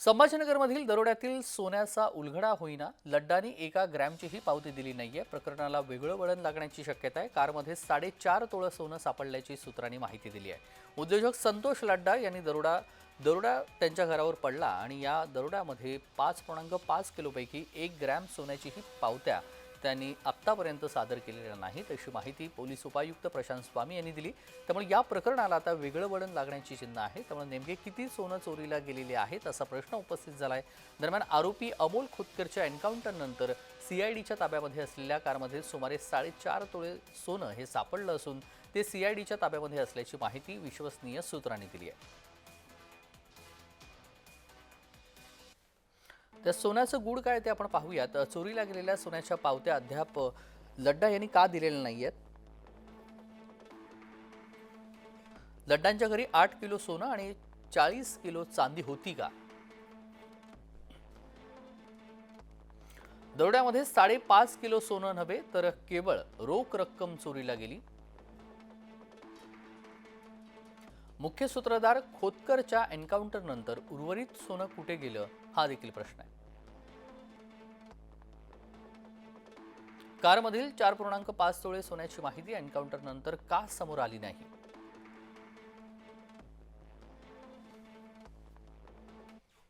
संभाजीनगरमधील दरोड्यातील सोन्याचा उलघडा होईना लड्डानी एका ग्रॅमचीही पावती दिली नाहीये. प्रकरणाला वेगळं वळण लागण्याची शक्यता आहे. कारमध्ये साडेचार तोळं सोनं सापडल्याची सूत्रांनी माहिती दिली आहे उद्योजक संतोष लड्डा यांनी दरोडा दरोडा त्यांच्या घरावर पडला आणि या दरोड्यामध्ये पाच पूर्णांक पाच किलोपैकी एक ग्रॅम सोन्याचीही पावत्या त्यांनी आत्तापर्यंत सादर केलेल्या नाहीत अशी माहिती पोलीस उपायुक्त प्रशांत स्वामी यांनी दिली. त्यामुळे या प्रकरणाला आता वेगळं वळण लागण्याची चिन्ह आहे. त्यामुळे नेमके किती सोनं चोरीला गेलेले आहेत असा प्रश्न उपस्थित झाला आहे दरम्यान आरोपी अमोल खोतकरच्या एन्काउंटरनंतर सीआयडीच्या ताब्यामध्ये असलेल्या कारमध्ये सुमारे साडेचार तोळे सोनं हे सापडलं असून ते सीआयडीच्या ताब्यामध्ये असल्याची माहिती विश्वसनीय सूत्रांनी दिली आहे. त्या सोन्याचं गुड काय ते आपण पाहूयात. चोरीला गेलेल्या सोन्याच्या पावत्या अद्याप लड्डा यांनी का दिलेल्या नाही आहेत लड्डांच्या घरी आठ किलो सोनं आणि चाळीस किलो चांदी होती का? दरोड्यामध्ये साडेपाच किलो सोनं नव्हे तर केवळ रोख रक्कम चोरीला गेली. मुख्य सूत्रधार खोतकरच्या एन्काउंटरनंतर उर्वरित सोनं कुठे गेलं हा देखील प्रश्न आहे. कारमधील चार पूर्णांक पाच तोळे सोन्याची माहिती एन्काउंटरनंतर का समोर आली नाही?